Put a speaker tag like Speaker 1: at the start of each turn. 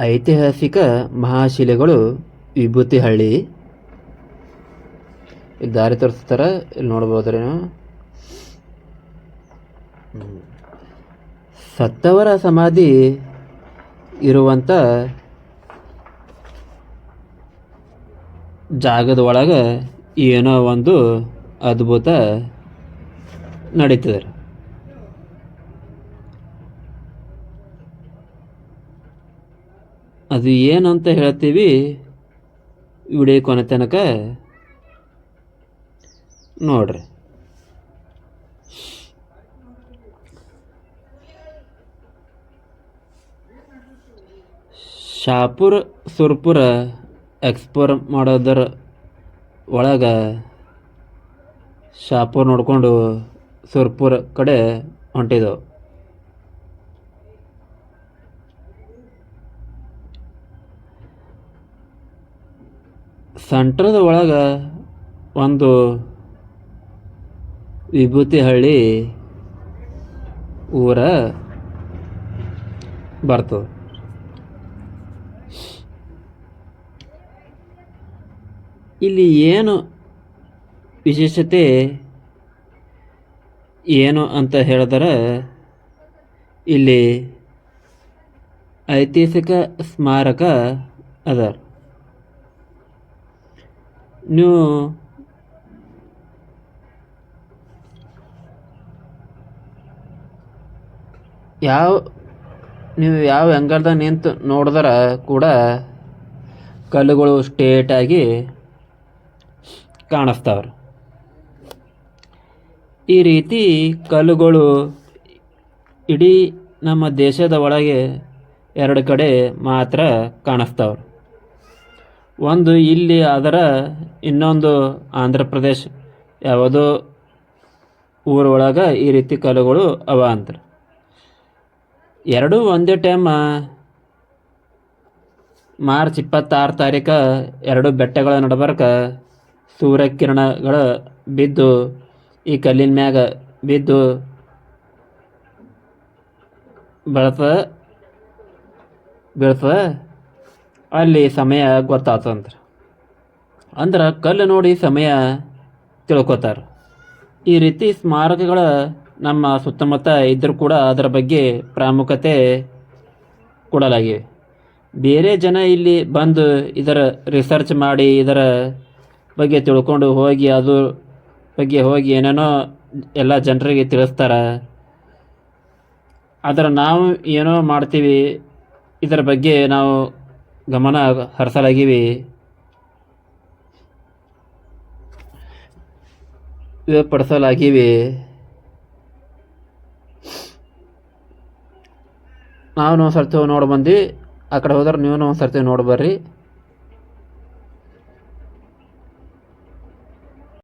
Speaker 1: ಐತಿಹಾಸಿಕ ಮಹಾಶಿಲೆಗಳು ವಿಭೂತಿಹಳ್ಳಿ. ದಾರಿ ತೋರಿಸ್ತಾರ? ಇಲ್ಲಿ ನೋಡ್ಬೋದ್ರಿ ನೀವು. ಹ್ಮ್. ಸತ್ತವರ ಸಮಾಧಿ ಇರುವಂಥ ಜಾಗದ ಒಳಗೆ ಏನೋ ಒಂದು ಅದ್ಭುತ ನಡೀತದೆ. ಅದು ಏನು ಅಂತ ಹೇಳ್ತೀವಿ? ವಿಡಿಯೋ ಕೊನೆ ತನಕ ನೋಡ್ರಿ. ಶಾಪುರ ಸುರ್ಪುರ ಎಕ್ಸ್ಪೋರ್ ಮಾಡೋದರ ಒಳಗೆ ಶಾಪುರ್ ನೋಡಿಕೊಂಡು ಸುರ್ಪುರ ಕಡೆ ಹೊಂಟಿದ್ದೆವು ಸೆಂಟ್ರದ ಒಳಗೆ ಒಂದು ವಿಭೂತಿಹಳ್ಳಿ ಊರ ಬರ್ತದೆ. ಇಲ್ಲಿ ಏನು ವಿಶೇಷತೆ ಏನು ಅಂತ ಹೇಳಿದ್ರೆ, ಇಲ್ಲಿ ಐತಿಹಾಸಿಕ ಸ್ಮಾರಕ ಅದ. ನೀವು ಯಾವ ನೀವು ಯಾವ ಆ್ಯಂಗಲ್ದಾಗ ನಿಂತು ನೋಡಿದ್ರೆ ಕೂಡ ಕಲ್ಲುಗಳು ಸ್ಟೇಟಾಗಿ ಕಾಣಿಸ್ತಾವ್ರಿ. ಈ ರೀತಿ ಕಲ್ಲುಗಳು ಇಡೀ ನಮ್ಮ ದೇಶದ ಒಳಗೆ ಎರಡು ಕಡೆ ಮಾತ್ರ ಕಾಣಿಸ್ತಾವ್ರಿ. ಒಂದು ಇಲ್ಲಿ ಅದರ ಇನ್ನೊಂದು ಆಂಧ್ರ ಪ್ರದೇಶ. ಯಾವುದೋ? ಊರೊಳಗೆ ಈ ರೀತಿ ಕಲ್ಲುಗಳು ಅವ ಅಂತಾರೆ ಎರಡೂ ಒಂದೇ ಟೈಮ್ ಮಾರ್ಚ್ ಇಪ್ಪತ್ತಾರು ತಾರೀಕು ಎರಡು ಬೆಟ್ಟಗಳ ನಡಬರ್ಕ ಸೂರ್ಯಕಿರಣಗಳು ಬಿದ್ದು ಈ ಕಲ್ಲಿನ ಮ್ಯಾಗ ಬಿದ್ದು ಬೆಳ್ತದ, ಬೀಳ್ತದ. ಅಲ್ಲಿ ಸಮಯ ಗೊತ್ತಾತಂದ್ರೆ ಅಂದ್ರೆ ಕಲ್ಲು ನೋಡಿ ಸಮಯ ತಿಳ್ಕೊತಾರೆ. ಈ ರೀತಿ ಸ್ಮಾರಕಗಳ ನಮ್ಮ ಸುತ್ತಮುತ್ತ ಇದ್ದರೂ ಕೂಡ ಅದರ ಬಗ್ಗೆ ಪ್ರಾಮುಖ್ಯತೆ ಕೊಡಲಾಗಿವೆ ಬೇರೆ ಜನ ಇಲ್ಲಿ ಬಂದು ಇದರ ರಿಸರ್ಚ್ ಮಾಡಿ ಇದರ ಬಗ್ಗೆ ತಿಳ್ಕೊಂಡು ಹೋಗಿ ಅದು ಬಗ್ಗೆ ಹೋಗಿ ಏನೇನೋ ಎಲ್ಲ ಜನರಿಗೆ ತಿಳಿಸ್ತಾರೆ. ಆದರೆ ನಾವು ಏನೋ ಮಾಡ್ತೀವಿ, ಇದರ ಬಗ್ಗೆ ನಾವು ಗಮನ ಹರಿಸಲಾಗಿವೆ. ಪಡಿಸಲಾಗಿವೆ ನಾವು ಒಂದು ಸರ್ತಿ ಹೋಗಿ ನೋಡಿ ಬಂದು ಆ ಕಡೆ ಹೋದ್ರೆ ನೀವು ಸರ್ತೀವಿ ಸರ್ತಿ ನೋಡಿ ಬರ್ರಿ